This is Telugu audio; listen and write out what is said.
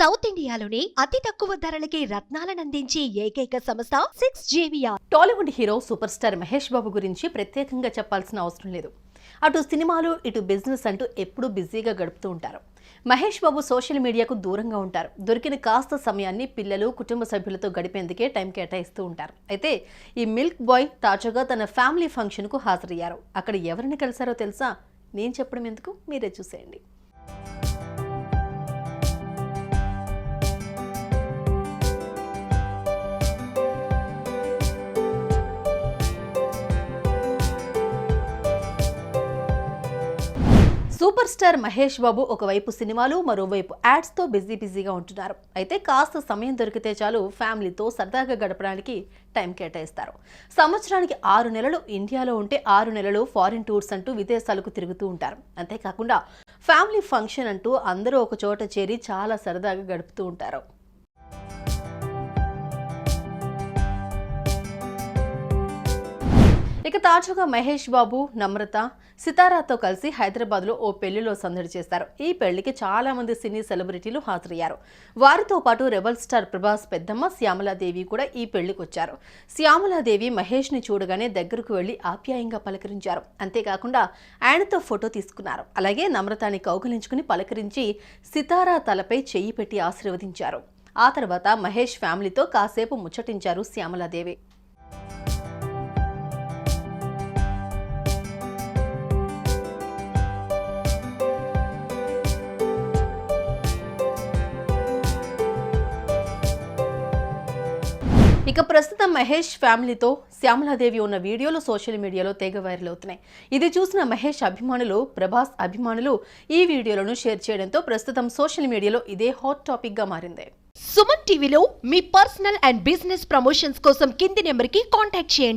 సౌత్ ఇండియాలోని అతి తక్కువ ధరలకి రత్నాలనందించే ఏకైక సంస్థ సిక్స్ జేవియా Tollywood hero super star Mahesh Babu గురించి ప్రత్యేకంగా చెప్పాల్సిన అవసరం లేదు. అటు సినిమాలు ఇటు బిజినెస్ అంటూ ఎప్పుడూ బిజీగా గడుపుతూ ఉంటారు. మహేష్ బాబు సోషల్ మీడియాకు దూరంగా ఉంటారు. దొరికిన కాస్త సమయాన్ని పిల్లలు కుటుంబ సభ్యులతో గడిపేందుకే టైం కేటాయిస్తూ ఉంటారు. అయితే ఈ మిల్క్ బాయ్ తాజాగా తన ఫ్యామిలీ ఫంక్షన్కు హాజరయ్యారు. అక్కడ ఎవరిని కలిశారో తెలుసా? నేను చెప్పడం ఎందుకు? మీరే చూసేయండి. సూపర్ స్టార్ మహేష్ బాబు ఒకవైపు సినిమాలు మరోవైపు యాడ్స్తో బిజీ బిజీగా ఉంటున్నారు. అయితే కాస్త సమయం దొరికితే చాలు ఫ్యామిలీతో సరదాగా గడపడానికి టైం కేటాయిస్తారు. సంవత్సరానికి ఆరు నెలలు ఇండియాలో ఉంటే ఆరు నెలలు ఫారిన్ టూర్స్ అంటూ విదేశాలకు తిరుగుతూ ఉంటారు. అంతేకాకుండా ఫ్యామిలీ ఫంక్షన్ అంటూ అందరూ ఒక చోట చేరి చాలా సరదాగా గడుపుతూ ఉంటారు. ఇక తాజాగా మహేష్ బాబు నమ్రత సితారాతో కలిసి హైదరాబాద్లో ఓ పెళ్ళిలో సందడి చేస్తారు. ఈ పెళ్ళికి చాలా మంది సినీ సెలబ్రిటీలు హాజరయ్యారు. వారితో పాటు రెబల్ స్టార్ ప్రభాస్ పెద్దమ్మ శ్యామలాదేవి కూడా ఈ పెళ్ళికి వచ్చారు శ్యామలాదేవి మహేష్ని చూడగానే దగ్గరకు వెళ్ళి ఆప్యాయంగా పలకరించారు. అంతేకాకుండా ఆయనతో ఫోటో తీసుకున్నారు. అలాగే నమ్రతాన్ని కౌగిలించుకుని పలకరించి సితారా తలపై చెయ్యి పెట్టి ఆశీర్వదించారు. ఆ తర్వాత మహేష్ ఫ్యామిలీతో కాసేపు ముచ్చటించారు శ్యామలాదేవి. ఇక ప్రస్తుతం మహేష్ ఫ్యామిలీతో శ్యామలాదేవి ఉన్న వీడియోలు సోషల్ మీడియాలో తెగ వైరల్ అవుతున్నాయి. ఇది చూసిన మహేష్ అభిమానులు ప్రభాస్ అభిమానులు ఈ వీడియోలను షేర్ చేయడంతో ప్రస్తుతం సోషల్ మీడియాలో ఇదే హాట్ టాపిక్గా మారింది. సుమన్ టీవీలో మీ పర్సనల్ అండ్ బిజినెస్ ప్రమోషన్స్ కోసం కింది నెంబర్కి కాంటాక్ట్ చేయండి.